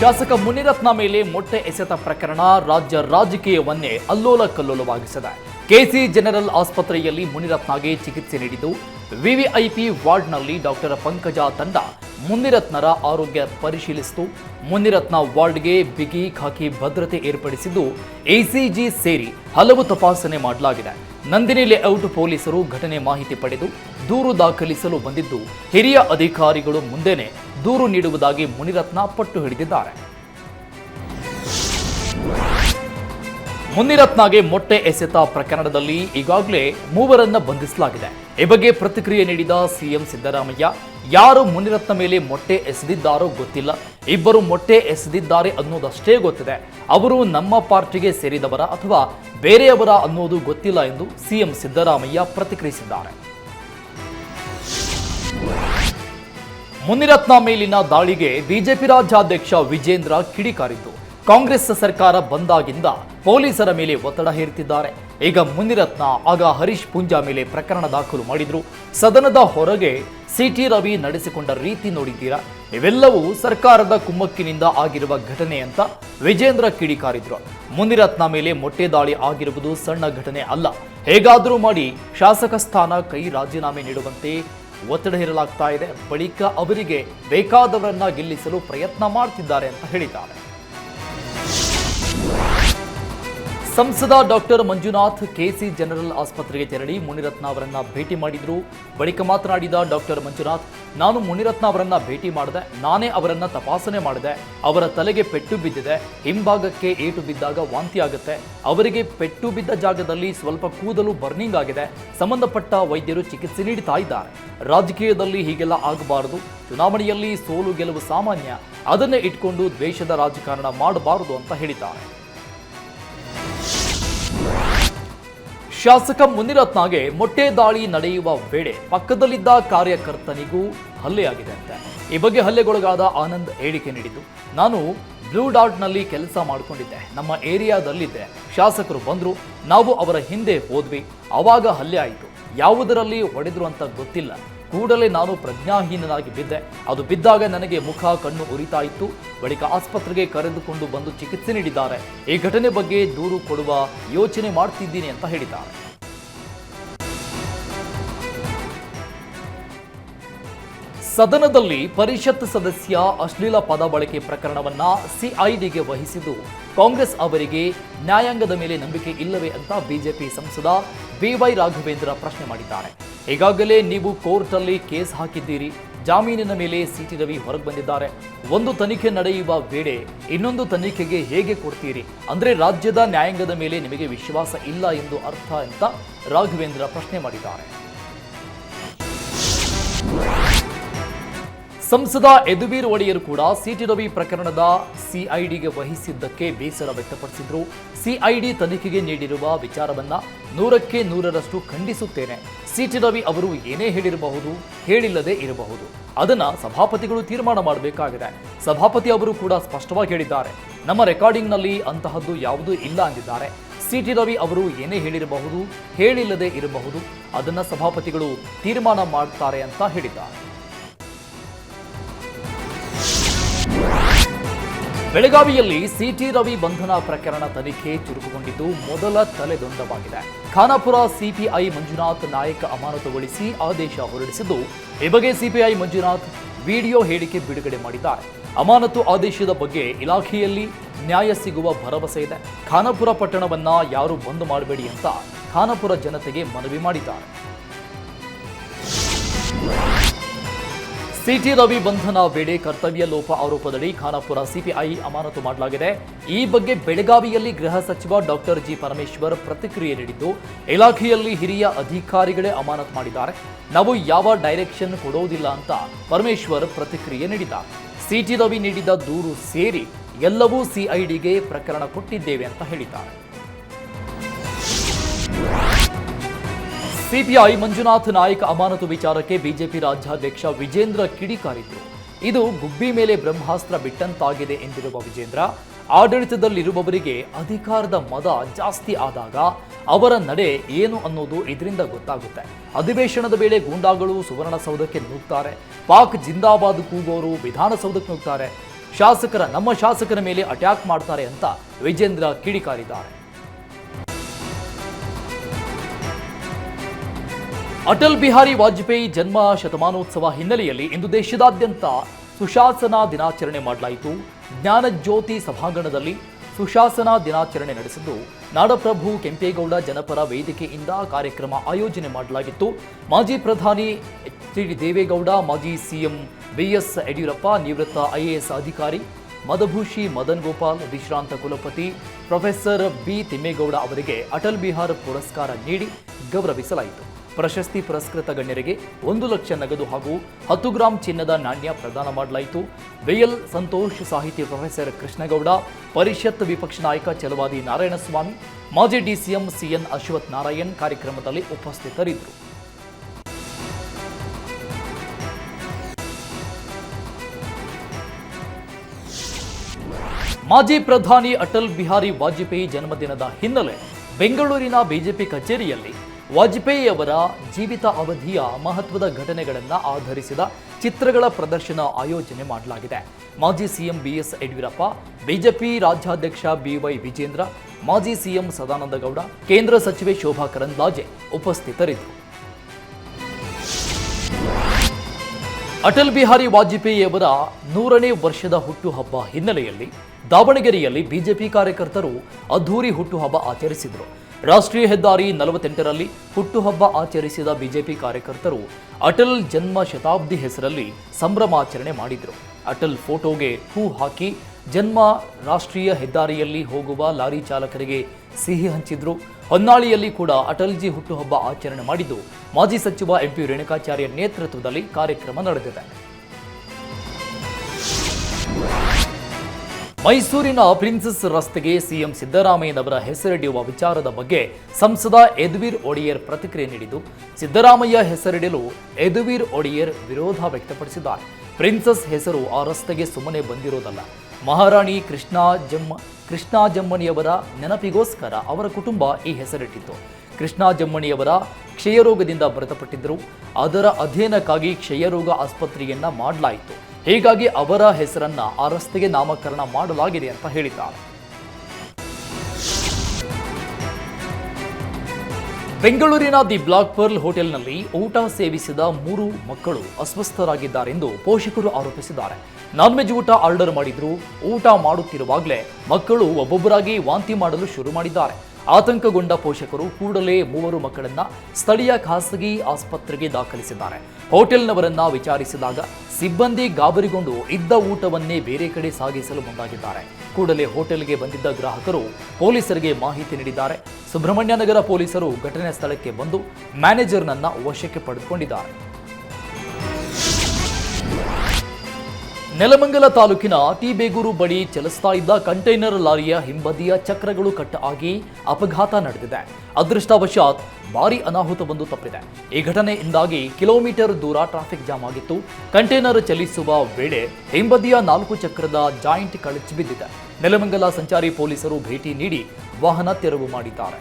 ಶಾಸಕ ಮುನಿರತ್ನ ಮೇಲೆ ಮೊಟ್ಟೆ ಎಸೆತ ಪ್ರಕರಣ ರಾಜ್ಯ ರಾಜಕೀಯವನ್ನೇ ಅಲ್ಲೋಲ ಕಲ್ಲೋಲವಾಗಿಸಿದೆ. ಕೆಸಿ ಜನರಲ್ ಆಸ್ಪತ್ರೆಯಲ್ಲಿ ಮುನಿರತ್ನಗೆ ಚಿಕಿತ್ಸೆ ನೀಡಿದ್ದು, ವಿವಿಐಪಿ ವಾರ್ಡ್ನಲ್ಲಿ ಡಾಕ್ಟರ್ ಪಂಕಜ ತಂಡ ಮುನಿರತ್ನರ ಆರೋಗ್ಯ ಪರಿಶೀಲಿಸಿತು. ಮುನಿರತ್ನ ವಾರ್ಡ್ಗೆ ಬಿಗಿ ಖಾಕಿ ಭದ್ರತೆ ಏರ್ಪಡಿಸಿದ್ದು, ಎಸಿಜಿ ಸೇರಿ ಹಲವು ತಪಾಸಣೆ ಮಾಡಲಾಗಿದೆ. ನಂದಿನಿ ಲೇಔಟ್ ಪೊಲೀಸರು ಘಟನೆ ಮಾಹಿತಿ ಪಡೆದು ದೂರು ದಾಖಲಿಸಲು ಬಂದಿದ್ದು, ಹಿರಿಯ ಅಧಿಕಾರಿಗಳು ಮುಂದೆನೆ ದೂರು ನೀಡುವುದಾಗಿ ಮುನಿರತ್ನ ಪಟ್ಟು ಹಿಡಿದಿದ್ದಾರೆ. ಮುನಿರತ್ನಗೆ ಮೊಟ್ಟೆ ಎಸೆತ ಪ್ರಕರಣದಲ್ಲಿ ಈಗಾಗಲೇ ಮೂವರನ್ನ ಬಂಧಿಸಲಾಗಿದೆ. ಈ ಬಗ್ಗೆ ಪ್ರತಿಕ್ರಿಯೆ ನೀಡಿದ ಸಿಎಂ ಸಿದ್ದರಾಮಯ್ಯ ಯಾರು ಮುನಿರತ್ನ ಮೇಲೆ ಮೊಟ್ಟೆ ಎಸೆದಿದ್ದಾರೋ ಗೊತ್ತಿಲ್ಲ. ಇಬ್ಬರು ಮೊಟ್ಟೆ ಎಸೆದಿದ್ದಾರೆ ಅನ್ನೋದಷ್ಟೇ ಗೊತ್ತಿದೆ. ಅವರು ನಮ್ಮ ಪಾರ್ಟಿಗೆ ಸೇರಿದವರ ಅಥವಾ ಬೇರೆಯವರ ಅನ್ನೋದು ಗೊತ್ತಿಲ್ಲ ಎಂದು ಸಿಎಂ ಸಿದ್ದರಾಮಯ್ಯ ಪ್ರತಿಕ್ರಿಯಿಸಿದ್ದಾರೆ. ಮುನಿರತ್ನ ಮೇಲಿನ ದಾಳಿಗೆ ಬಿಜೆಪಿ ರಾಜ್ಯಾಧ್ಯಕ್ಷ ವಿಜೇಂದ್ರ ಕಿಡಿಕಾರಿದ್ದು. ಕಾಂಗ್ರೆಸ್ ಸರ್ಕಾರ ಬಂದಾಗಿಂದ ಪೊಲೀಸರ ಮೇಲೆ ಒತ್ತಡ ಹೇರುತ್ತಿದ್ದಾರೆ. ಈಗ ಮುನಿರತ್ನ ಆಗ ಹರೀಶ್ ಪುಂಜಾ ಮೇಲೆ ಪ್ರಕರಣ ದಾಖಲು ಮಾಡಿದ್ರು. ಸದನದ ಹೊರಗೆ ಸಿಟಿ ರವಿ ನಡೆಸಿಕೊಂಡ ರೀತಿ ನೋಡಿದ್ದೀರಾ? ಇವೆಲ್ಲವೂ ಸರ್ಕಾರದ ಕುಮ್ಮಕ್ಕಿನಿಂದ ಆಗಿರುವ ಘಟನೆ ಅಂತ ವಿಜೇಂದ್ರ ಕಿಡಿಕಾರಿದ್ರು. ಮುನಿರತ್ನ ಮೇಲೆ ಮೊಟ್ಟೆ ದಾಳಿ ಆಗಿರುವುದು ಸಣ್ಣ ಘಟನೆ ಅಲ್ಲ. ಹೇಗಾದರೂ ಮಾಡಿ ಶಾಸಕ ಸ್ಥಾನ ಕೈ ರಾಜೀನಾಮೆ ನೀಡುವಂತೆ ಒತ್ತಡ ಇರಲಾಗ್ತಾ ಇದೆ. ಬಳಿಕ ಅವರಿಗೆ ಬೇಕಾದವರನ್ನ ಗೆಲ್ಲಿಸಲು ಪ್ರಯತ್ನ ಮಾಡ್ತಿದ್ದಾರೆ ಅಂತ ಹೇಳಿದ್ದಾರೆ. ಸಂಸದ ಡಾಕ್ಟರ್ ಮಂಜುನಾಥ್ ಕೆಸಿ ಜನರಲ್ ಆಸ್ಪತ್ರೆಗೆ ತೆರಳಿ ಮುನಿರತ್ನ ಅವರನ್ನ ಭೇಟಿ ಮಾಡಿದ್ರು. ಬಳಿಕ ಮಾತನಾಡಿದ ಡಾಕ್ಟರ್ ಮಂಜುನಾಥ್, ನಾನು ಮುನಿರತ್ನ ಅವರನ್ನ ಭೇಟಿ ಮಾಡಿದೆ, ನಾನೇ ಅವರನ್ನ ತಪಾಸಣೆ ಮಾಡಿದೆ, ಅವರ ತಲೆಗೆ ಪೆಟ್ಟು ಬಿದ್ದಿದೆ. ಹಿಂಭಾಗಕ್ಕೆ ಏಟು ಬಿದ್ದಾಗ ವಾಂತಿ ಆಗುತ್ತೆ. ಅವರಿಗೆ ಪೆಟ್ಟು ಬಿದ್ದ ಜಾಗದಲ್ಲಿ ಸ್ವಲ್ಪ ಕೂದಲು ಬರ್ನಿಂಗ್ ಆಗಿದೆ. ಸಂಬಂಧಪಟ್ಟ ವೈದ್ಯರು ಚಿಕಿತ್ಸೆ ನೀಡುತ್ತಾ ಇದ್ದಾರೆ. ರಾಜಕೀಯದಲ್ಲಿ ಹೀಗೆಲ್ಲ ಆಗಬಾರದು. ಚುನಾವಣೆಯಲ್ಲಿ ಸೋಲು ಗೆಲುವು ಸಾಮಾನ್ಯ. ಅದನ್ನೇ ಇಟ್ಕೊಂಡು ದ್ವೇಷದ ರಾಜಕಾರಣ ಮಾಡಬಾರದು, ಅಂತ ಹೇಳಿದ್ದಾರೆ. ಶಾಸಕ ಮುನಿರತ್ನಗೆ ಮೊಟ್ಟೆ ದಾಳಿ ನಡೆಯುವ ವೇಳೆ ಪಕ್ಕದಲ್ಲಿದ್ದ ಕಾರ್ಯಕರ್ತನಿಗೂ ಹಲ್ಲೆಯಾಗಿದೆ ಅಂತ. ಈ ಬಗ್ಗೆ ಹಲ್ಲೆಗೊಳಗಾದ ಆನಂದ್ ಹೇಳಿಕೆ ನೀಡಿದ್ದು, ನಾನು ಬ್ಲೂ ಡಾಟ್ನಲ್ಲಿ ಕೆಲಸ ಮಾಡಿಕೊಂಡಿದ್ದೆ. ನಮ್ಮ ಏರಿಯಾದಲ್ಲಿದ್ದೆ. ಶಾಸಕರು ಬಂದರು, ನಾವು ಅವರ ಹಿಂದೆ ಹೋದ್ವಿ. ಆವಾಗ ಹಲ್ಲೆ ಆಯಿತು. ಯಾವುದರಲ್ಲಿ ಹೊಡೆದ್ರು ಅಂತ ಗೊತ್ತಿಲ್ಲ. ಕೂಡಲೇ ನಾನು ಪ್ರಜ್ಞಾಹೀನನಾಗಿ ಬಿದ್ದೆ. ಅದು ಬಿದ್ದಾಗ ನನಗೆ ಮುಖ, ಕಣ್ಣು ಉರಿತಾ ಇತ್ತು. ಬಳಿಕ ಆಸ್ಪತ್ರೆಗೆ ಕರೆದುಕೊಂಡು ಬಂದು ಚಿಕಿತ್ಸೆ ನೀಡಿದ್ದಾರೆ. ಈ ಘಟನೆ ಬಗ್ಗೆ ದೂರು ಕೊಡುವ ಯೋಚನೆ ಮಾಡ್ತಿದ್ದೀನಿ ಅಂತ ಹೇಳಿದ್ದಾರೆ. ಸದನದಲ್ಲಿ ಪರಿಷತ್ ಸದಸ್ಯ ಅಶ್ಲೀಲ ಪದ ಬಳಕೆ ಪ್ರಕರಣವನ್ನ ಸಿಐಡಿಗೆ ವಹಿಸಿದ್ದು ಕಾಂಗ್ರೆಸ್ ಅವರಿಗೆ ನ್ಯಾಯಾಂಗದ ಮೇಲೆ ನಂಬಿಕೆ ಇಲ್ಲವೇ ಅಂತ ಬಿಜೆಪಿ ಸಂಸದ ಬಿವೈ ರಾಘವೇಂದ್ರ ಪ್ರಶ್ನೆ ಮಾಡಿದ್ದಾರೆ. ಈಗಾಗಲೇ ನೀವು ಕೋರ್ಟಲ್ಲಿ ಕೇಸ್ ಹಾಕಿದ್ದೀರಿ. ಜಾಮೀನಿನ ಮೇಲೆ ಸಿಟಿ ರವಿ ಹೊರಗೆ ಬಂದಿದ್ದಾರೆ. ಒಂದು ತನಿಖೆ ನಡೆಯುವ ವೇಳೆ ಇನ್ನೊಂದು ತನಿಖೆಗೆ ಹೇಗೆ ಕೊಡ್ತೀರಿ? ಅಂದ್ರೆ ರಾಜ್ಯದ ನ್ಯಾಯಾಂಗದ ಮೇಲೆ ನಿಮಗೆ ವಿಶ್ವಾಸ ಇಲ್ಲ ಎಂದು ಅರ್ಥ ಅಂತ ರಾಘವೇಂದ್ರ ಪ್ರಶ್ನೆ ಮಾಡಿದ್ದಾರೆ. ಸಂಸದ ಯದುವೀರ್ ಒಡೆಯರ್ ಕೂಡ ಸಿಟಿ ರವಿ ಪ್ರಕರಣದ ಸಿಐಡಿಗೆ ವಹಿಸಿದ್ದಕ್ಕೆ ಬೇಸರ ವ್ಯಕ್ತಪಡಿಸಿದ್ರು. ಸಿಐಡಿ ತನಿಖೆಗೆ ನೀಡಿರುವ ವಿಚಾರವನ್ನ ನೂರಕ್ಕೆ ನೂರರಷ್ಟು ಖಂಡಿಸುತ್ತೇನೆ. ಸಿಟಿ ರವಿ ಅವರು ಏನೇ ಹೇಳಿರಬಹುದು, ಹೇಳಿಲ್ಲದೆ ಇರಬಹುದು. ಅದನ್ನ ಸಭಾಪತಿಗಳು ತೀರ್ಮಾನ ಮಾಡಬೇಕಾಗಿದೆ. ಸಭಾಪತಿ ಅವರು ಕೂಡ ಸ್ಪಷ್ಟವಾಗಿ ಹೇಳಿದ್ದಾರೆ. ನಮ್ಮ ರೆಕಾರ್ಡಿಂಗ್ನಲ್ಲಿ ಅಂತಹದ್ದು ಯಾವುದೂ ಇಲ್ಲ ಅಂದಿದ್ದಾರೆ. ಸಿಟಿ ರವಿ ಅವರು ಏನೇ ಹೇಳಿರಬಹುದು, ಹೇಳಿಲ್ಲದೆ ಇರಬಹುದು, ಅದನ್ನ ಸಭಾಪತಿಗಳು ತೀರ್ಮಾನ ಮಾಡ್ತಾರೆ ಅಂತ ಹೇಳಿದ್ದಾರೆ. ಬೆಳಗಾವಿಯಲ್ಲಿ ಸಿಟಿ ರವಿ ಬಂಧನ ಪ್ರಕರಣ ತನಿಖೆ ಚುರುಕುಗೊಂಡಿದ್ದು ಮೊದಲ ತಲೆದೊಂದವಾಗಿದೆ. ಖಾನಾಪುರ ಸಿಪಿಐ ಮಂಜುನಾಥ್ ನಾಯಕ ಅಮಾನತುಗೊಳಿಸಿ ಆದೇಶ ಹೊರಡಿಸಿದ್ದು, ಈ ಬಗ್ಗೆ ಸಿಪಿಐ ಮಂಜುನಾಥ್ ವಿಡಿಯೋ ಹೇಳಿಕೆ ಬಿಡುಗಡೆ ಮಾಡಿದ್ದಾರೆ. ಅಮಾನತು ಆದೇಶದ ಬಗ್ಗೆ ಇಲಾಖೆಯಲ್ಲಿ ನ್ಯಾಯ ಸಿಗುವ ಭರವಸೆ ಇದೆ. ಖಾನಾಪುರ ಪಟ್ಟಣವನ್ನ ಯಾರು ಬಂದ್ ಮಾಡಬೇಡಿ ಅಂತ ಖಾನಾಪುರ ಜನತೆಗೆ ಮನವಿ ಮಾಡಿದ್ದಾರೆ. ಸಿಟಿ ರವಿ ಬಂಧನ ವೇಳೆ ಕರ್ತವ್ಯ ಲೋಪ ಆರೋಪದಡಿ ಖಾನಾಪುರ ಸಿಪಿಐ ಅಮಾನತು ಮಾಡಲಾಗಿದೆ. ಈ ಬಗ್ಗೆ ಬೆಳಗಾವಿಯಲ್ಲಿ ಗೃಹ ಸಚಿವ ಡಾಕ್ಟರ್ ಜಿ ಪರಮೇಶ್ವರ್ ಪ್ರತಿಕ್ರಿಯೆ ನೀಡಿದ್ದು, ಇಲಾಖೆಯಲ್ಲಿ ಹಿರಿಯ ಅಧಿಕಾರಿಗಳೇ ಅಮಾನತು ಮಾಡಿದ್ದಾರೆ. ನಾವು ಯಾವ ಡೈರೆಕ್ಷನ್ ಕೊಡೋದಿಲ್ಲ ಅಂತ ಪರಮೇಶ್ವರ್ ಪ್ರತಿಕ್ರಿಯೆ ನೀಡಿದ್ದಾರೆ. ಸಿಟಿ ರವಿ ನೀಡಿದ ದೂರು ಸೇರಿ ಎಲ್ಲವೂ ಸಿಐಡಿಗೆ ಪ್ರಕರಣ ಕೊಟ್ಟಿದ್ದೇವೆ ಅಂತ ಹೇಳಿದ್ದಾರೆ. ಸಿಪಿಐ ಮಂಜುನಾಥ್ ನಾಯ್ಕ ಅಮಾನತು ವಿಚಾರಕ್ಕೆ ಬಿಜೆಪಿ ರಾಜ್ಯಾಧ್ಯಕ್ಷ ವಿಜೇಂದ್ರ ಕಿಡಿಕಾರಿದ್ರು. ಇದು ಗುಬ್ಬಿ ಮೇಲೆ ಬ್ರಹ್ಮಾಸ್ತ್ರ ಬಿಟ್ಟಂತಾಗಿದೆ ಎಂದಿರುವ ವಿಜೇಂದ್ರ, ಆಡಳಿತದಲ್ಲಿರುವವರಿಗೆ ಅಧಿಕಾರದ ಮದ ಜಾಸ್ತಿ ಆದಾಗ ಅವರ ನಡೆ ಏನು ಅನ್ನೋದು ಇದರಿಂದ ಗೊತ್ತಾಗುತ್ತೆ. ಅಧಿವೇಶನದ ವೇಳೆ ಗೂಂಡಾಗಳು ಸುವರ್ಣಸೌಧಕ್ಕೆ ನುಗ್ತಾರೆ, ಪಾಕ್ ಜಿಂದಾಬಾದ್ ಕೂಗೋರು ವಿಧಾನಸೌಧಕ್ಕೆ ನುಗ್ತಾರೆ, ಶಾಸಕರ ನಮ್ಮ ಶಾಸಕರ ಮೇಲೆ ಅಟ್ಯಾಕ್ ಮಾಡ್ತಾರೆ ಅಂತ ವಿಜೇಂದ್ರ ಕಿಡಿಕಾರಿದ್ದಾರೆ. ಅಟಲ್ ಬಿಹಾರಿ ವಾಜಪೇಯಿ ಜನ್ಮ ಶತಮಾನೋತ್ಸವ ಹಿನ್ನೆಲೆಯಲ್ಲಿ ಇಂದು ದೇಶದಾದ್ಯಂತ ಸುಶಾಸನಾ ದಿನಾಚರಣೆ ಮಾಡಲಾಯಿತು. ಜ್ಞಾನಜ್ಯೋತಿ ಸಭಾಂಗಣದಲ್ಲಿ ಸುಶಾಸನಾ ದಿನಾಚರಣೆ ನಡೆಸಿದ್ದು, ನಾಡಪ್ರಭು ಕೆಂಪೇಗೌಡ ಜನಪರ ವೇದಿಕೆಯಿಂದ ಕಾರ್ಯಕ್ರಮ ಆಯೋಜನೆ ಮಾಡಲಾಗಿತ್ತು. ಮಾಜಿ ಪ್ರಧಾನಿ ಎಚ್ ಡಿ ದೇವೇಗೌಡ, ಮಾಜಿ ಸಿಎಂ ಬಿಎಸ್ ಯಡಿಯೂರಪ್ಪ, ನಿವೃತ್ತ ಐಎಎಸ್ ಅಧಿಕಾರಿ ಮದಭೂಷಿ ಮದನ್ ಗೋಪಾಲ್, ವಿಶ್ರಾಂತ ಕುಲಪತಿ ಪ್ರೊಫೆಸರ್ ಬಿ ತಿಮ್ಮೇಗೌಡ ಅವರಿಗೆ ಅಟಲ್ ಬಿಹಾರ್ ಪುರಸ್ಕಾರ ನೀಡಿ ಗೌರವಿಸಲಾಯಿತು. ಪ್ರಶಸ್ತಿ ಪುರಸ್ಕೃತ ಗಣ್ಯರಿಗೆ ಒಂದು ಲಕ್ಷ ನಗದು ಹಾಗೂ ಹತ್ತು ಗ್ರಾಂ ಚಿನ್ನದ ನಾಣ್ಯ ಪ್ರದಾನ ಮಾಡಲಾಯಿತು. ಬಿಎಲ್ ಸಂತೋಷ್ ಸಾಹಿತಿ ಪ್ರೊಫೆಸರ್ ಕೃಷ್ಣಗೌಡ, ಪರಿಷತ್ ವಿಪಕ್ಷ ನಾಯಕ ಚಲವಾದಿ ನಾರಾಯಣಸ್ವಾಮಿ, ಮಾಜಿ ಡಿಸಿಎಂ ಸಿಎನ್ ಅಶ್ವಥ್ ನಾರಾಯಣ್ ಕಾರ್ಯಕ್ರಮದಲ್ಲಿ ಉಪಸ್ಥಿತರಿದ್ದರು. ಮಾಜಿ ಪ್ರಧಾನಿ ಅಟಲ್ ಬಿಹಾರಿ ವಾಜಪೇಯಿ ಜನ್ಮದಿನದ ಹಿನ್ನೆಲೆ ಬೆಂಗಳೂರಿನ ಬಿಜೆಪಿ ಕಚೇರಿಯಲ್ಲಿ ವಾಜಪೇಯಿ ಅವರ ಜೀವಿತ ಅವಧಿಯ ಮಹತ್ವದ ಘಟನೆಗಳನ್ನು ಆಧರಿಸಿದ ಚಿತ್ರಗಳ ಪ್ರದರ್ಶನ ಆಯೋಜನೆ ಮಾಡಲಾಗಿದೆ. ಮಾಜಿ ಸಿಎಂ ಬಿಎಸ್ ಯಡಿಯೂರಪ್ಪ, ಬಿಜೆಪಿ ರಾಜ್ಯಾಧ್ಯಕ್ಷ ಬಿವೈ ವಿಜೇಂದ್ರ, ಮಾಜಿ ಸಿಎಂ ಸದಾನಂದ ಗೌಡ, ಕೇಂದ್ರ ಸಚಿವೆ ಶೋಭಾ ಕರಂದ್ಲಾಜೆ ಉಪಸ್ಥಿತರಿದ್ದರು. ಅಟಲ್ ಬಿಹಾರಿ ವಾಜಪೇಯಿಯವರ ನೂರನೇ ವರ್ಷದ ಹುಟ್ಟುಹಬ್ಬ ಹಿನ್ನೆಲೆಯಲ್ಲಿ ದಾವಣಗೆರೆಯಲ್ಲಿ ಬಿಜೆಪಿ ಕಾರ್ಯಕರ್ತರು ಅದ್ಧೂರಿ ಹುಟ್ಟುಹಬ್ಬ ಆಚರಿಸಿದರು. ರಾಷ್ಟ್ರೀಯ ಹೆದ್ದಾರಿ ನಲವತ್ತೆಂಟರಲ್ಲಿ ಹುಟ್ಟುಹಬ್ಬ ಆಚರಿಸಿದ ಬಿಜೆಪಿ ಕಾರ್ಯಕರ್ತರು ಅಟಲ್ ಜನ್ಮ ಶತಾಬ್ದಿ ಹೆಸರಲ್ಲಿ ಸಂಭ್ರಮಾಚರಣೆ ಮಾಡಿದರು. ಅಟಲ್ ಫೋಟೋಗೆ ಹೂ ಹಾಕಿ ಜನ್ಮ ರಾಷ್ಟ್ರೀಯ ಹೆದ್ದಾರಿಯಲ್ಲಿ ಹೋಗುವ ಲಾರಿ ಚಾಲಕರಿಗೆ ಸಿಹಿ ಹಂಚಿದ್ರು. ಹೊನ್ನಾಳಿಯಲ್ಲಿ ಕೂಡ ಅಟಲ್ಜಿ ಹುಟ್ಟುಹಬ್ಬ ಆಚರಣೆ ಮಾಡಿದ್ದು. ಮಾಜಿ ಸಚಿವ ಎಂಪಿ ರೇಣುಕಾಚಾರ್ಯ ನೇತೃತ್ವದಲ್ಲಿ ಕಾರ್ಯಕ್ರಮ ನಡೆದಿದೆ. ಮೈಸೂರಿನ ಪ್ರಿನ್ಸಸ್ ರಸ್ತೆಗೆ ಸಿಎಂ ಸಿದ್ದರಾಮಯ್ಯನವರ ಹೆಸರಿಡಿಯುವ ವಿಚಾರದ ಬಗ್ಗೆ ಸಂಸದ ಯದುವೀರ್ ಒಡೆಯರ್ ಪ್ರತಿಕ್ರಿಯೆ ನೀಡಿದ್ದು, ಸಿದ್ದರಾಮಯ್ಯ ಹೆಸರಿಡಲು ಯದುವೀರ್ ಒಡೆಯರ್ ವಿರೋಧ ವ್ಯಕ್ತಪಡಿಸಿದ್ದಾರೆ. ಪ್ರಿನ್ಸಸ್ ಹೆಸರು ಆ ರಸ್ತೆಗೆ ಸುಮ್ಮನೆ ಬಂದಿರೋದಲ್ಲ. ಮಹಾರಾಣಿ ಕೃಷ್ಣಾ ಜಮ್ಮ ಕೃಷ್ಣಾ ಜಮ್ಮಣಿಯವರ ನೆನಪಿಗೋಸ್ಕರ ಅವರ ಕುಟುಂಬ ಈ ಹೆಸರಿಟ್ಟಿತ್ತು. ಕೃಷ್ಣಾ ಜಮ್ಮಣಿಯವರ ಕ್ಷಯರೋಗದಿಂದ ಮೃತಪಟ್ಟಿದ್ದರು. ಅದರ ಅಧ್ಯಯನಕ್ಕಾಗಿ ಕ್ಷಯರೋಗ ಆಸ್ಪತ್ರೆಯನ್ನ ಮಾಡಲಾಯಿತು. ಹೀಗಾಗಿ ಅವರ ಹೆಸರನ್ನ ಆ ರಸ್ತೆಗೆ ನಾಮಕರಣ ಮಾಡಲಾಗಿದೆ ಅಂತ ಹೇಳಿದ್ದಾರೆ. ಬೆಂಗಳೂರಿನ ದಿ ಬ್ಲಾಕ್ ಪರ್ಲ್ ಹೋಟೆಲ್ನಲ್ಲಿ ಊಟ ಸೇವಿಸಿದ ಮೂರು ಮಕ್ಕಳು ಅಸ್ವಸ್ಥರಾಗಿದ್ದಾರೆಂದು ಪೋಷಕರು ಆರೋಪಿಸಿದ್ದಾರೆ. ನಾನ್ ವೆಜ್ ಊಟ ಆರ್ಡರ್ ಮಾಡಿದ್ರು, ಊಟ ಮಾಡುತ್ತಿರುವಾಗಲೇ ಮಕ್ಕಳು ಒಬ್ಬೊಬ್ಬರಾಗಿ ವಾಂತಿ ಮಾಡಲು ಶುರು ಮಾಡಿದ್ದಾರೆ. ಆತಂಕಗೊಂಡ ಪೋಷಕರು ಕೂಡಲೇ ಮೂವರು ಮಕ್ಕಳನ್ನ ಸ್ಥಳೀಯ ಖಾಸಗಿ ಆಸ್ಪತ್ರೆಗೆ ದಾಖಲಿಸಿದ್ದಾರೆ. ಹೋಟೆಲ್ನವರನ್ನ ವಿಚಾರಿಸಿದಾಗ ಸಿಬ್ಬಂದಿ ಗಾಬರಿಗೊಂಡು ಇದ್ದ ಊಟವನ್ನೇ ಬೇರೆ ಕಡೆ ಸಾಗಿಸಲು ಮುಂದಾಗಿದ್ದಾರೆ. ಕೂಡಲೇ ಹೋಟೆಲ್ಗೆ ಬಂದಿದ್ದ ಗ್ರಾಹಕರು ಪೊಲೀಸರಿಗೆ ಮಾಹಿತಿ ನೀಡಿದ್ದಾರೆ. ಸುಬ್ರಹ್ಮಣ್ಯ ನಗರ ಪೊಲೀಸರು ಘಟನೆ ಸ್ಥಳಕ್ಕೆ ಬಂದು ಮ್ಯಾನೇಜರ್ನನ್ನ ವಶಕ್ಕೆ ಪಡೆದುಕೊಂಡಿದ್ದಾರೆ. ನೆಲಮಂಗಲ ತಾಲೂಕಿನ ಟಿ ಬೇಗೂರು ಬಳಿ ಚಲಿಸ್ತಾ ಇದ್ದ ಕಂಟೈನರ್ ಲಾರಿಯ ಹಿಂಬದಿಯ ಚಕ್ರಗಳು ಕಟ್ ಆಗಿ ಅಪಘಾತ ನಡೆದಿದೆ. ಅದೃಷ್ಟವಶಾತ್ ಭಾರಿ ಅನಾಹುತವೊಂದು ತಪ್ಪಿದೆ. ಈ ಘಟನೆಯಿಂದಾಗಿ ಕಿಲೋಮೀಟರ್ ದೂರ ಟ್ರಾಫಿಕ್ ಜಾಮ್ ಆಗಿತ್ತು. ಕಂಟೈನರ್ ಚಲಿಸುವ ವೇಳೆ ಹಿಂಬದಿಯ ನಾಲ್ಕು ಚಕ್ರದ ಜಾಯಿಂಟ್ ಕಳಚಿ ಬಿದ್ದಿದೆ. ನೆಲಮಂಗಲ ಸಂಚಾರಿ ಪೊಲೀಸರು ಭೇಟಿ ನೀಡಿ ವಾಹನ ತೆರವು ಮಾಡಿದ್ದಾರೆ.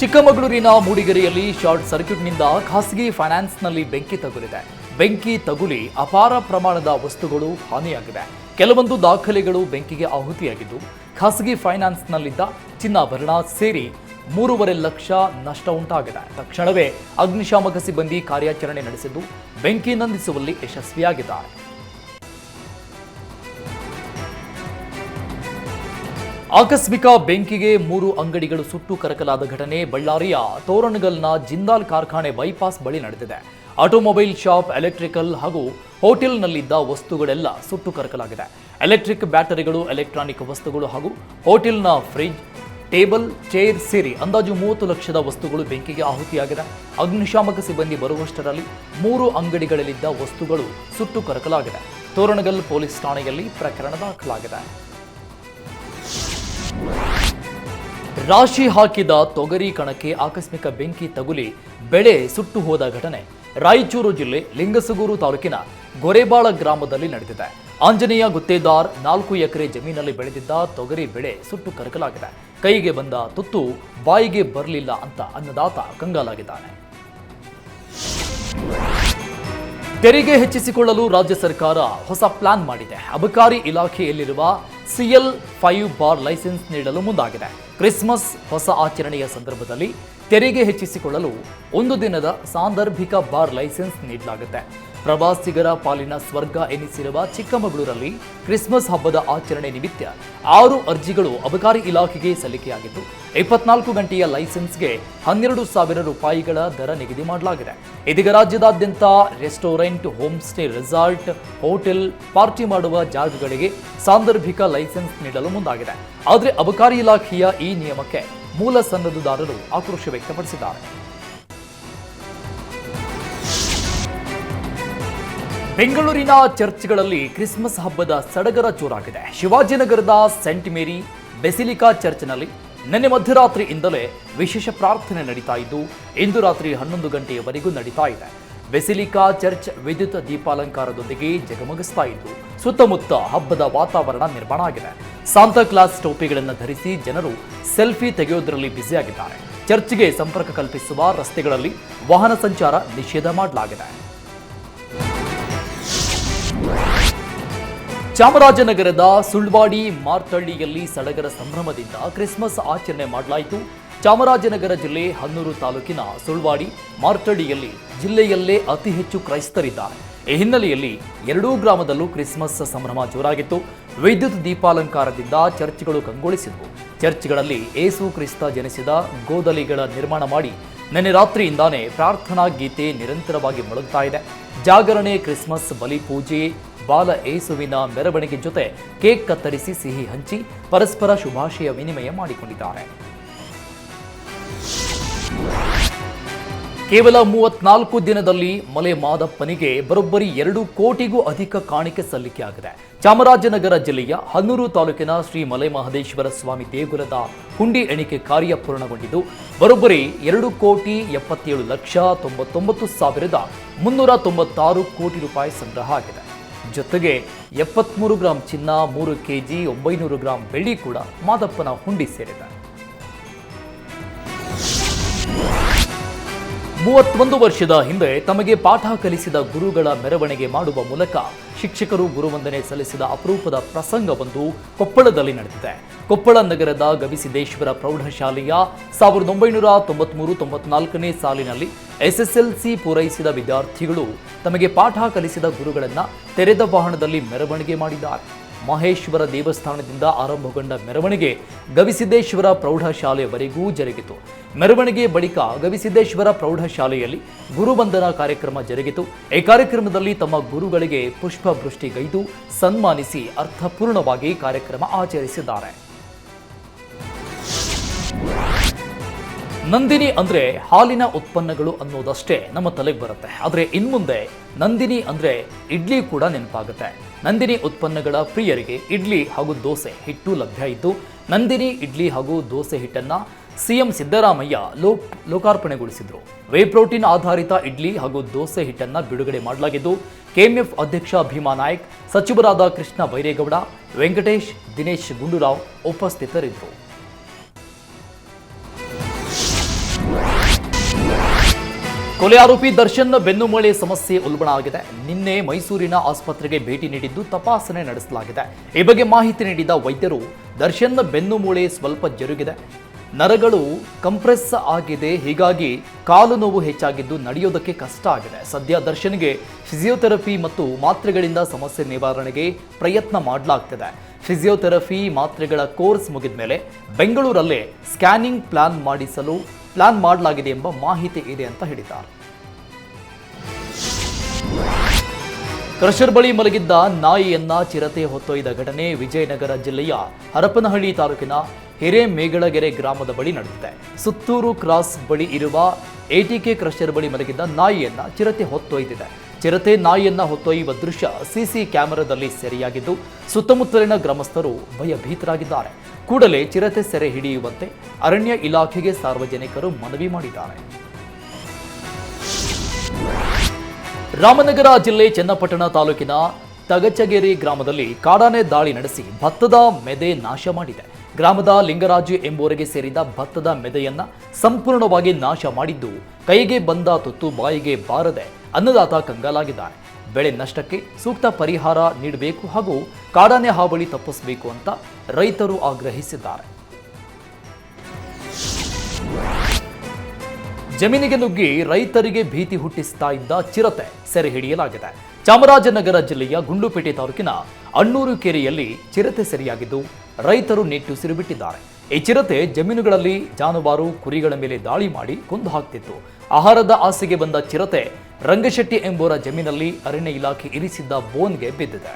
ಚಿಕ್ಕಮಗಳೂರಿನ ಮೂಡಿಗೆರೆಯಲ್ಲಿ ಶಾರ್ಟ್ ಸರ್ಕ್ಯೂಟ್ನಿಂದ ಖಾಸಗಿ ಫೈನಾನ್ಸ್ನಲ್ಲಿ ಬೆಂಕಿ ತಗುಲಿದೆ. ಬೆಂಕಿ ತಗುಲಿ ಅಪಾರ ಪ್ರಮಾಣದ ವಸ್ತುಗಳು ಹಾನಿಯಾಗಿದೆ. ಕೆಲವೊಂದು ದಾಖಲೆಗಳು ಬೆಂಕಿಗೆ ಆಹುತಿಯಾಗಿದ್ದು, ಖಾಸಗಿ ಫೈನಾನ್ಸ್ನಲ್ಲಿದ್ದ ಚಿನ್ನಾಭರಣ ಸೇರಿ ಮೂರುವರೆ ಲಕ್ಷ ನಷ್ಟ ಉಂಟಾಗಿದೆ. ತಕ್ಷಣವೇ ಅಗ್ನಿಶಾಮಕ ಸಿಬ್ಬಂದಿ ಕಾರ್ಯಾಚರಣೆ ನಡೆಸಿದ್ದು, ಬೆಂಕಿ ನಂದಿಸುವಲ್ಲಿ ಯಶಸ್ವಿಯಾಗಿದ್ದಾರೆ. ಆಕಸ್ಮಿಕ ಬೆಂಕಿಗೆ ಮೂರು ಅಂಗಡಿಗಳು ಸುಟ್ಟು ಕರಕಲಾದ ಘಟನೆ ಬಳ್ಳಾರಿಯ ತೋರಣಗಲ್ನ ಜಿಂದಾಲ್ ಕಾರ್ಖಾನೆ ಬೈಪಾಸ್ ಬಳಿ ನಡೆದಿದೆ. ಆಟೋಮೊಬೈಲ್ ಶಾಪ್, ಎಲೆಕ್ಟ್ರಿಕಲ್ ಹಾಗೂ ಹೋಟೆಲ್ನಲ್ಲಿದ್ದ ವಸ್ತುಗಳೆಲ್ಲ ಸುಟ್ಟು ಕರಕಲಾಗಿದೆ. ಎಲೆಕ್ಟ್ರಿಕ್ ಬ್ಯಾಟರಿಗಳು, ಎಲೆಕ್ಟ್ರಾನಿಕ್ ವಸ್ತುಗಳು ಹಾಗೂ ಹೋಟೆಲ್ನ ಫ್ರಿಡ್ಜ್ ಟೇಬಲ್, ಚೇರ್ ಸೇರಿ ಅಂದಾಜು ಮೂವತ್ತು ಲಕ್ಷದ ವಸ್ತುಗಳು ಬೆಂಕಿಗೆ ಆಹುತಿಯಾಗಿದೆ. ಅಗ್ನಿಶಾಮಕ ಸಿಬ್ಬಂದಿ ಬರುವಷ್ಟರಲ್ಲಿ ಮೂರು ಅಂಗಡಿಗಳಲ್ಲಿದ್ದ ವಸ್ತುಗಳು ಸುಟ್ಟು ಕರಕಲಾಗಿದೆ. ತೋರಣಗಲ್ ಪೊಲೀಸ್ ಠಾಣೆಯಲ್ಲಿ ಪ್ರಕರಣ ದಾಖಲಾಗಿದೆ. ರಾಶಿ ಹಾಕಿದ ತೊಗರಿ ಕಣಕ್ಕೆ ಆಕಸ್ಮಿಕ ಬೆಂಕಿ ತಗುಲಿ ಬೆಳೆ ಸುಟ್ಟು ಹೋದ ಘಟನೆ. ರಾಯಚೂರು ಜಿಲ್ಲೆ ಲಿಂಗಸಗೂರು ತಾಲೂಕಿನ ಗೊರೆಬಾಳ ಗ್ರಾಮದಲ್ಲಿ ನಡೆದಿದೆ. ಆಂಜನೇಯ ಗುತ್ತೇದಾರ್ ನಾಲ್ಕು ಎಕರೆ ಜಮೀನಲ್ಲಿ ಬೆಳೆದಿದ್ದ ತೊಗರಿ ಬೆಳೆ ಸುಟ್ಟು ಕರಕಲಾಗಿದೆ. ಕೈಗೆ ಬಂದ ತುತ್ತು ಬಾಯಿಗೆ ಬರಲಿಲ್ಲ ಅಂತ ಅನ್ನದಾತ ಕಂಗಾಲಾಗಿದ್ದಾನೆ. ತೆರಿಗೆ ಹೆಚ್ಚಿಸಿಕೊಳ್ಳಲು ರಾಜ್ಯ ಸರ್ಕಾರ ಹೊಸ ಪ್ಲಾನ್ ಮಾಡಿದೆ. ಅಬಕಾರಿ ಇಲಾಖೆಯಲ್ಲಿರುವ ಸಿಎಲ್ ಫೈವ್ ಬಾರ್ ಲೈಸೆನ್ಸ್ ನೀಡಲು ಮುಂದಾಗಿದೆ. ಕ್ರಿಸ್ಮಸ್ ಹೊಸ ಆಚರಣೆಯ ಸಂದರ್ಭದಲ್ಲಿ ತೆರಿಗೆ ಹೆಚ್ಚಿಸಿಕೊಳ್ಳಲು ಒಂದು ದಿನದ ಸಾಂದರ್ಭಿಕ ಬಾರ್ ಲೈಸೆನ್ಸ್ ನೀಡಲಾಗುತ್ತೆ. ಪ್ರವಾಸಿಗರ ಪಾಲಿನ ಸ್ವರ್ಗ ಎನಿಸಿರುವ ಚಿಕ್ಕಮಗಳೂರಲ್ಲಿ ಕ್ರಿಸ್ಮಸ್ ಹಬ್ಬದ ಆಚರಣೆ ನಿಮಿತ್ತ ಆರು ಅರ್ಜಿಗಳು ಅಬಕಾರಿ ಇಲಾಖೆಗೆ ಸಲ್ಲಿಕೆಯಾಗಿದ್ದು, ಇಪ್ಪತ್ನಾಲ್ಕು ಗಂಟೆಯ ಲೈಸೆನ್ಸ್ಗೆ ಹನ್ನೆರಡು ಸಾವಿರ ರೂಪಾಯಿಗಳ ದರ ನಿಗದಿ ಮಾಡಲಾಗಿದೆ. ಇದೀಗ ರಾಜ್ಯದಾದ್ಯಂತ restaurant home stay resort, hotel party ಮಾಡುವ ಜಾಗಗಳಿಗೆ ಸಾಂದರ್ಭಿಕ ಲೈಸೆನ್ಸ್ ನೀಡಲು ಮುಂದಾಗಿದೆ. ಆದರೆ ಅಬಕಾರಿ ಇಲಾಖೆಯ ಈ ನಿಯಮಕ್ಕೆ ಮೂಲ ಸನ್ನದುದಾರರು ಆಕ್ರೋಶ ವ್ಯಕ್ತಪಡಿಸಿದ್ದಾರೆ. ಬೆಂಗಳೂರಿನ ಚರ್ಚ್ಗಳಲ್ಲಿ ಕ್ರಿಸ್ಮಸ್ ಹಬ್ಬದ ಸಡಗರ ಜೋರಾಗಿದೆ. ಶಿವಾಜಿನಗರದ ಸೆಂಟ್ ಮೇರಿ ಬೆಸಿಲಿಕಾ ಚರ್ಚ್ನಲ್ಲಿ ನಿನ್ನೆ ಮಧ್ಯರಾತ್ರಿಯಿಂದಲೇ ವಿಶೇಷ ಪ್ರಾರ್ಥನೆ ನಡೀತಾ ಇದ್ದು, ಇಂದು ರಾತ್ರಿ ಹನ್ನೊಂದು ಗಂಟೆಯವರೆಗೂ ನಡೀತಾ ಇದೆ. ಬೆಸಿಲಿಕಾ ಚರ್ಚ್ ವಿದ್ಯುತ್ ದೀಪಾಲಂಕಾರದೊಂದಿಗೆ ಜಗಮಗಿಸ್ತಾ ಇದ್ದು, ಸುತ್ತಮುತ್ತ ಹಬ್ಬದ ವಾತಾವರಣ ನಿರ್ಮಾಣ ಆಗಿದೆ. ಸಾಂತಾಕ್ಲಾಸ್ ಟೋಪಿಗಳನ್ನು ಧರಿಸಿ ಜನರು ಸೆಲ್ಫಿ ತೆಗೆಯೋದರಲ್ಲಿ ಬ್ಯುಸಿಯಾಗಿದ್ದಾರೆ. ಚರ್ಚ್ಗೆ ಸಂಪರ್ಕ ಕಲ್ಪಿಸುವ ರಸ್ತೆಗಳಲ್ಲಿ ವಾಹನ ಸಂಚಾರ ನಿಷೇಧ ಮಾಡಲಾಗಿದೆ. ಚಾಮರಾಜನಗರದ ಸುಳ್ವಾಡಿ ಮಾರ್ತಳ್ಳಿಯಲ್ಲಿ ಸಡಗರ ಸಂಭ್ರಮದಿಂದ ಕ್ರಿಸ್ಮಸ್ ಆಚರಣೆ ಮಾಡಲಾಯಿತು. ಚಾಮರಾಜನಗರ ಜಿಲ್ಲೆ ಹನ್ನೂರು ತಾಲೂಕಿನ ಸುಳ್ವಾಡಿ ಮಾರ್ತಳ್ಳಿಯಲ್ಲಿ ಜಿಲ್ಲೆಯಲ್ಲೇ ಅತಿ ಹೆಚ್ಚು ಕ್ರೈಸ್ತರಿದ್ದಾರೆ. ಈ ಹಿನ್ನೆಲೆಯಲ್ಲಿ ಎರಡೂ ಗ್ರಾಮದಲ್ಲೂ ಕ್ರಿಸ್ಮಸ್ ಸಂಭ್ರಮ ಜೋರಾಗಿತ್ತು. ವಿದ್ಯುತ್ ದೀಪಾಲಂಕಾರದಿಂದ ಚರ್ಚ್ಗಳು ಕಂಗೊಳಿಸಿದವು. ಚರ್ಚ್ಗಳಲ್ಲಿ ಏಸು ಕ್ರಿಸ್ತ ಜನಿಸಿದ ಗೋದಲಿಗಳ ನಿರ್ಮಾಣ ಮಾಡಿ ನಿನ್ನೆ ರಾತ್ರಿಯಿಂದಾನೇ ಪ್ರಾರ್ಥನಾ ಗೀತೆ ನಿರಂತರವಾಗಿ ಮೊಳಗ್ತಾ ಇದೆ. ಜಾಗರಣೆ, ಕ್ರಿಸ್ಮಸ್, ಬಲಿ ಪೂಜೆ ಬಾಲ ಏಸುವಿನ ಮೆರವಣಿಗೆ ಜೊತೆ ಕೇಕ್ ಕತ್ತರಿಸಿ ಸಿಹಿ ಹಂಚಿ ಪರಸ್ಪರ ಶುಭಾಶಯ ವಿನಿಮಯ ಮಾಡಿಕೊಂಡಿದ್ದಾರೆ. ಕೇವಲ ಮೂವತ್ನಾಲ್ಕು ದಿನದಲ್ಲಿ ಮಲೆ ಮಾದಪ್ಪನಿಗೆ ಬರೋಬ್ಬರಿ ಎರಡು ಕೋಟಿಗೂ ಅಧಿಕ ಕಾಣಿಕೆ ಸಲ್ಲಿಕೆಯಾಗಿದೆ ಚಾಮರಾಜನಗರ ಜಿಲ್ಲೆಯ ಹನ್ನೂರು ತಾಲೂಕಿನ ಶ್ರೀ ಮಲೆ ಮಹದೇಶ್ವರ ಸ್ವಾಮಿ ದೇಗುಲದ ಹುಂಡಿ ಎಣಿಕೆ ಕಾರ್ಯ ಪೂರ್ಣಗೊಂಡಿದ್ದು, ಬರೋಬ್ಬರಿ ಎರಡು ಕೋಟಿ ಎಪ್ಪತ್ತೇಳು ಲಕ್ಷ ತೊಂಬತ್ತೊಂಬತ್ತು ಸಾವಿರದ ಮುನ್ನೂರ ತೊಂಬತ್ತಾರು ಕೋಟಿ ರೂಪಾಯಿ ಸಂಗ್ರಹ ಆಗಿದೆ. ಜೊತೆಗೆ ಎಪ್ಪತ್ಮೂರು ಗ್ರಾಂ ಚಿನ್ನ ಮೂರು ಕೆಜಿ ಒಂಬೈನೂರು ಗ್ರಾಂ ಬೆಳ್ಳಿ ಕೂಡ ಮಾದಪ್ಪನ ಹುಂಡಿ ಸೇರಿದೆ. ಮೂವತ್ತೊಂದು ವರ್ಷದ ಹಿಂದೆ ತಮಗೆ ಪಾಠ ಕಲಿಸಿದ ಗುರುಗಳ ಮೆರವಣಿಗೆ ಮಾಡುವ ಮೂಲಕ ಶಿಕ್ಷಕರು ಗುರುವಂದನೆ ಸಲ್ಲಿಸಿದ ಅಪರೂಪದ ಪ್ರಸಂಗವೊಂದು ಕೊಪ್ಪಳದಲ್ಲಿ ನಡೆದಿದೆ. ಕೊಪ್ಪಳ ನಗರದ ಗವಿಸಿದ್ದೇಶ್ವರ ಪ್ರೌಢಶಾಲೆಯ ಸಾವಿರದ ಒಂಬೈನೂರ ತೊಂಬತ್ಮೂರು ತೊಂಬತ್ನಾಲ್ಕನೇ ಸಾಲಿನಲ್ಲಿ ಎಸ್ಎಸ್ಎಲ್ಸಿ ಪೂರೈಸಿದ ವಿದ್ಯಾರ್ಥಿಗಳು ತಮಗೆ ಪಾಠ ಕಲಿಸಿದ ಗುರುಗಳನ್ನ ತೆರೆದ ವಾಹನದಲ್ಲಿ ಮೆರವಣಿಗೆ ಮಾಡಿದ್ದಾರೆ. ಮಹೇಶ್ವರ ದೇವಸ್ಥಾನದಿಂದ ಆರಂಭಗೊಂಡ ಮೆರವಣಿಗೆ ಗವಿಸಿದ್ದೇಶ್ವರ ಪ್ರೌಢಶಾಲೆಯವರೆಗೂ ಜರುಗಿತು. ಮೆರವಣಿಗೆ ಬಳಿಕ ಗವಿಸಿದ್ದೇಶ್ವರ ಪ್ರೌಢಶಾಲೆಯಲ್ಲಿ ಗುರುವಂದನಾ ಕಾರ್ಯಕ್ರಮ ಜರುಗಿತು. ಈ ಕಾರ್ಯಕ್ರಮದಲ್ಲಿ ತಮ್ಮ ಗುರುಗಳಿಗೆ ಪುಷ್ಪವೃಷ್ಟಿಗೈದು ಸನ್ಮಾನಿಸಿ ಅರ್ಥಪೂರ್ಣವಾಗಿ ಕಾರ್ಯಕ್ರಮ ಆಚರಿಸಿದ್ದಾರೆ. ನಂದಿನಿ ಅಂದರೆ ಹಾಲಿನ ಉತ್ಪನ್ನಗಳು ಅನ್ನೋದಷ್ಟೇ ನಮ್ಮ ತಲೆಗೆ ಬರುತ್ತೆ. ಆದರೆ ಇನ್ಮುಂದೆ ನಂದಿನಿ ಅಂದರೆ ಇಡ್ಲಿ ಕೂಡ ನೆನಪಾಗುತ್ತೆ. ನಂದಿನಿ ಉತ್ಪನ್ನಗಳ ಪ್ರಿಯರಿಗೆ ಇಡ್ಲಿ ಹಾಗೂ ದೋಸೆ ಹಿಟ್ಟು ಲಭ್ಯ ಇದ್ದು, ನಂದಿನಿ ಇಡ್ಲಿ ಹಾಗೂ ದೋಸೆ ಹಿಟ್ಟನ್ನ ಸಿಎಂ ಸಿದ್ದರಾಮಯ್ಯ ಲೋ ಲೋಕಾರ್ಪಣೆಗೊಳಿಸಿದರು. ವೇ ಪ್ರೋಟೀನ್ ಆಧಾರಿತ ಇಡ್ಲಿ ಹಾಗೂ ದೋಸೆ ಹಿಟ್ಟನ್ನು ಬಿಡುಗಡೆ ಮಾಡಲಾಗಿದ್ದು, ಕೆಎಂಎಫ್ ಅಧ್ಯಕ್ಷ ಭೀಮಾ ನಾಯ್ಕ್, ಸಚಿವರಾದ ಕೃಷ್ಣ ಬೈರೇಗೌಡ, ವೆಂಕಟೇಶ್, ದಿನೇಶ್ ಗುಂಡೂರಾವ್ ಉಪಸ್ಥಿತರಿದ್ದರು ಕೊಲೆ ಆರೋಪಿ ದರ್ಶನ್ ಬೆನ್ನುಮೂಳೆ ಸಮಸ್ಯೆ ಉಲ್ಬಣ ಆಗಿದೆ. ನಿನ್ನೆ ಮೈಸೂರಿನ ಆಸ್ಪತ್ರೆಗೆ ಭೇಟಿ ನೀಡಿದ್ದು ತಪಾಸಣೆ ನಡೆಸಲಾಗಿದೆ. ಈ ಬಗ್ಗೆ ಮಾಹಿತಿ ನೀಡಿದ ವೈದ್ಯರು, ದರ್ಶನ್ ಬೆನ್ನುಮೂಳೆ ಸ್ವಲ್ಪ ಜರುಗಿದೆ. ನರಗಳು ಕಂಪ್ರೆಸ್ ಆಗಿದೆ, ಹೀಗಾಗಿ ಕಾಲು ನೋವು ಹೆಚ್ಚಾಗಿದ್ದು ನಡೆಯೋದಕ್ಕೆ ಕಷ್ಟ ಆಗಿದೆ. ಸದ್ಯ ದರ್ಶನ್ಗೆ ಫಿಸಿಯೋಥೆರಪಿ ಮತ್ತು ಮಾತ್ರೆಗಳಿಂದ ಸಮಸ್ಯೆ ನಿವಾರಣೆಗೆ ಪ್ರಯತ್ನ ಮಾಡಲಾಗ್ತಿದೆ. ಫಿಸಿಯೋಥೆರಪಿ, ಮಾತ್ರೆಗಳ ಕೋರ್ಸ್ ಮುಗಿದ ಮೇಲೆ ಬೆಂಗಳೂರಲ್ಲೇ ಸ್ಕ್ಯಾನಿಂಗ್ ಪ್ಲಾನ್ ಮಾಡಿಸಲು ಪ್ಲಾನ್ ಮಾಡಲಾಗಿದೆ ಎಂಬ ಮಾಹಿತಿ ಇದೆ ಅಂತ ಹೇಳಿದ್ದಾರೆ. ಕ್ರಷರ್ ಬಳಿ ಮಲಗಿದ್ದ ನಾಯಿಯನ್ನ ಚಿರತೆ ಹೊತ್ತೊಯ್ದ ಘಟನೆ ವಿಜಯನಗರ ಜಿಲ್ಲೆಯ ಹರಪನಹಳ್ಳಿ ತಾಲೂಕಿನ ಹಿರೇಮೇಗಳಗೆರೆ ಗ್ರಾಮದ ಬಳಿ ನಡೆದಿದೆ. ಸುತ್ತೂರು ಕ್ರಾಸ್ ಬಳಿ ಇರುವ ಎಟಿಕೆ ಕ್ರಷರ್ ಬಳಿ ಮಲಗಿದ್ದ ನಾಯಿಯನ್ನ ಚಿರತೆ ಹೊತ್ತೊಯ್ದಿದೆ. ಚಿರತೆ ನಾಯಿಯನ್ನ ಹೊತ್ತೊಯ್ಯುವ ದೃಶ್ಯ ಸಿಸಿ ಕ್ಯಾಮೆರಾದಲ್ಲಿ ಸೆರೆಯಾಗಿದ್ದು, ಸುತ್ತಮುತ್ತಲಿನ ಗ್ರಾಮಸ್ಥರು ಭಯಭೀತರಾಗಿದ್ದಾರೆ. ಕೂಡಲೇ ಚಿರತೆ ಸೆರೆ ಹಿಡಿಯುವಂತೆ ಅರಣ್ಯ ಇಲಾಖೆಗೆ ಸಾರ್ವಜನಿಕರು ಮನವಿ ಮಾಡಿದ್ದಾರೆ. ರಾಮನಗರ ಜಿಲ್ಲೆ ಚನ್ನಪಟ್ಟಣ ತಾಲೂಕಿನ ತಗಚಗೇರಿ ಗ್ರಾಮದಲ್ಲಿ ಕಾಡಾನೆ ದಾಳಿ ನಡೆಸಿ ಭತ್ತದ ಮೆದೆ ನಾಶ ಮಾಡಿದೆ. ಗ್ರಾಮದ ಲಿಂಗರಾಜು ಎಂಬುವರಿಗೆ ಸೇರಿದ ಭತ್ತದ ಮೆದೆಯನ್ನ ಸಂಪೂರ್ಣವಾಗಿ ನಾಶ ಮಾಡಿದ್ದು ಕೈಗೆ ಬಂದ ತುತ್ತು ಬಾಯಿಗೆ ಬಾರದೆ ಅನ್ನದಾತ ಕಂಗಾಲಾಗಿದ್ದಾರೆ. ಬೆಳೆ ನಷ್ಟಕ್ಕೆ ಸೂಕ್ತ ಪರಿಹಾರ ನೀಡಬೇಕು ಹಾಗೂ ಕಾಡಾನೆ ಹಾವಳಿ ತಪ್ಪಿಸಬೇಕು ಅಂತ ರೈತರು ಆಗ್ರಹಿಸಿದ್ದಾರೆ. ಜಮೀನಿಗೆ ನುಗ್ಗಿ ರೈತರಿಗೆ ಭೀತಿ ಹುಟ್ಟಿಸ್ತಾ ಇದ್ದ ಚಿರತೆ ಸೆರೆ ಹಿಡಿಯಲಾಗಿದೆ. ಚಾಮರಾಜನಗರ ಜಿಲ್ಲೆಯ ಗುಂಡುಪೇಟೆ ತಾಲೂಕಿನ ಅಣ್ಣೂರು ಕೆರೆಯಲ್ಲಿ ಚಿರತೆ ಸೆರೆಯಾಗಿದ್ದು ರೈತರು ನೆಟ್ಟುಸಿರು ಬಿಟ್ಟಿದ್ದಾರೆ ಈ ಚಿರತೆ ಜಮೀನುಗಳಲ್ಲಿ ಜಾನುವಾರು, ಕುರಿಗಳ ಮೇಲೆ ದಾಳಿ ಮಾಡಿ ಕೊಂದು ಹಾಕ್ತಿತ್ತು. ಆಹಾರದ ಆಸೆಗೆ ಬಂದ ಚಿರತೆ ರಂಗಶೆಟ್ಟಿ ಎಂಬುವರ ಜಮೀನಲ್ಲಿ ಅರಣ್ಯ ಇಲಾಖೆ ಇರಿಸಿದ್ದ ಬೋನ್ಗೆ ಬಿದ್ದಿದೆ.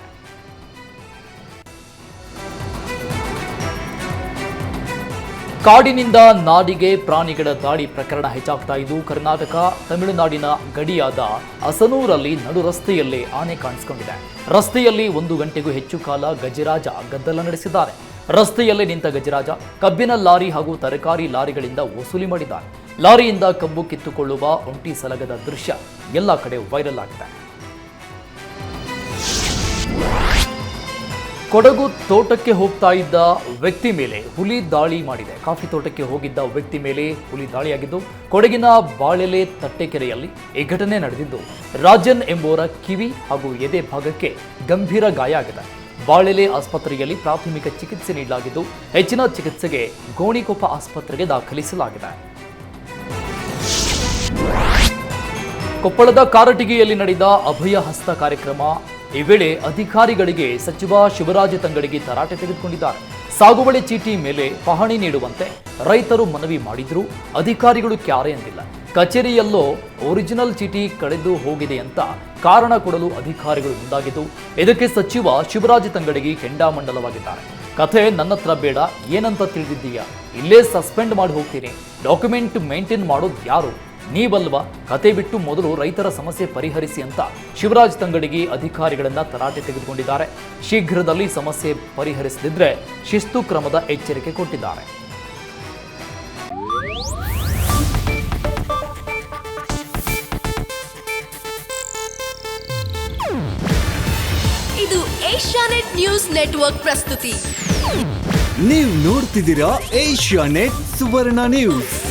ಕಾಡಿನಿಂದ ನಾಡಿಗೆ ಪ್ರಾಣಿಗಳ ದಾಳಿ ಪ್ರಕರಣ ಹೆಚ್ಚಾಗ್ತಾ ಇದ್ದು, ಕರ್ನಾಟಕ, ತಮಿಳುನಾಡಿನ ಗಡಿಯಾದ ಅಸನೂರಲ್ಲಿ ನಡು ರಸ್ತೆಯಲ್ಲಿ ಆನೆ ಕಾಣಿಸಿಕೊಂಡಿದೆ. ರಸ್ತೆಯಲ್ಲಿ ಒಂದು ಗಂಟೆಗೂ ಹೆಚ್ಚು ಕಾಲ ಗಜರಾಜ ಗದ್ದಲ ನಡೆಸಿದ್ದಾರೆ. ರಸ್ತೆಯಲ್ಲೇ ನಿಂತ ಗಜರಾಜ ಕಬ್ಬಿನ ಲಾರಿ ಹಾಗೂ ತರಕಾರಿ ಲಾರಿಗಳಿಂದ ವಸೂಲಿ ಮಾಡಿದ್ದಾರೆ. ಲಾರಿಯಿಂದ ಕಬ್ಬು ಕಿತ್ತುಕೊಳ್ಳುವ ಒಂಟಿ ಸಲಗದ ದೃಶ್ಯ ಎಲ್ಲ ಕಡೆ ವೈರಲ್ ಆಗಿದೆ. ಕೊಡಗು ತೋಟಕ್ಕೆ ಹೋಗ್ತಾ ಇದ್ದ ವ್ಯಕ್ತಿ ಮೇಲೆ ಹುಲಿ ದಾಳಿ ಮಾಡಿದೆ. ಕಾಫಿ ತೋಟಕ್ಕೆ ಹೋಗಿದ್ದ ವ್ಯಕ್ತಿ ಮೇಲೆ ಹುಲಿ ದಾಳಿಯಾಗಿದ್ದು, ಕೊಡಗಿನ ಬಾಳೆಲೆ ತಟ್ಟೆಕೆರೆಯಲ್ಲಿ ಈ ಘಟನೆ ನಡೆದಿದ್ದು, ರಾಜನ್ ಎಂಬುವರ ಕಿವಿ ಹಾಗೂ ಎದೆ ಭಾಗಕ್ಕೆ ಗಂಭೀರ ಗಾಯ ಆಗಿದೆ. ಬಾಳೆಲೆ ಆಸ್ಪತ್ರೆಯಲ್ಲಿ ಪ್ರಾಥಮಿಕ ಚಿಕಿತ್ಸೆ ನೀಡಲಾಗಿದ್ದು, ಹೆಚ್ಚಿನ ಚಿಕಿತ್ಸೆಗೆ ಗೋಣಿಕೊಪ್ಪ ಆಸ್ಪತ್ರೆಗೆ ದಾಖಲಿಸಲಾಗಿದೆ. ಕೊಪ್ಪಳದ ಕಾರಟಿಗೆಯಲ್ಲಿ ನಡೆದ ಅಭಯ ಹಸ್ತ ಕಾರ್ಯಕ್ರಮ ಈ ವೇಳೆ ಅಧಿಕಾರಿಗಳಿಗೆ ಸಚಿವ ಶಿವರಾಜ ತಂಗಡಿಗೆ ತರಾಟೆ ತೆಗೆದುಕೊಂಡಿದ್ದಾರೆ. ಸಾಗುವಳಿ ಚೀಟಿ ಮೇಲೆ ಪಹಣಿ ನೀಡುವಂತೆ ರೈತರು ಮನವಿ ಮಾಡಿದ್ರು. ಅಧಿಕಾರಿಗಳು ಕ್ಯಾರೆ ಎಂದಿಲ್ಲ. ಕಚೇರಿಯಲ್ಲೋ ಒರಿಜಿನಲ್ ಚೀಟಿ ಕಳೆದು ಹೋಗಿದೆ ಅಂತ ಕಾರಣ ಕೊಡಲು ಅಧಿಕಾರಿಗಳು ಮುಂದಾಗಿದ್ದು, ಇದಕ್ಕೆ ಸಚಿವ ಶಿವರಾಜ ತಂಗಡಿಗೆ ಕೆಂಡಾಮಂಡಲವಾಗಿದ್ದಾರೆ ಕಥೆ ನನ್ನ ಹತ್ರ ಬೇಡ, ಏನಂತ ತಿಳಿದಿದ್ದೀಯಾ? ಇಲ್ಲೇ ಸಸ್ಪೆಂಡ್ ಮಾಡಿ ಹೋಗ್ತೀನಿ. ಡಾಕ್ಯುಮೆಂಟ್ ಮೇಂಟೈನ್ ಮಾಡೋದು ಯಾರು? ನೀವಲ್ವಾ? ಕತೆ ಬಿಟ್ಟು ಮೊದಲು ರೈತರ ಸಮಸ್ಯೆ ಪರಿಹರಿಸಿ ಅಂತ ಶಿವರಾಜ್ ತಂಗಡಿಗೆ ಅಧಿಕಾರಿಗಳನ್ನ ತರಾಟೆ ತೆಗೆದುಕೊಂಡಿದ್ದಾರೆ. ಶೀಘ್ರದಲ್ಲಿ ಸಮಸ್ಯೆ ಪರಿಹರಿಸದಿದ್ರೆ ಶಿಸ್ತು ಕ್ರಮದ ಎಚ್ಚರಿಕೆ ಕೊಟ್ಟಿದ್ದಾರೆ. ಇದು ಏಷ್ಯಾನೆಟ್ ನ್ಯೂಸ್ ನೆಟ್ವರ್ಕ್ ಪ್ರಸ್ತುತಿ. ನೀವು ನೋಡ್ತಿದ್ದೀರಾ ಏಷ್ಯಾ ನೆಟ್ ಸುವರ್ಣ ನ್ಯೂಸ್.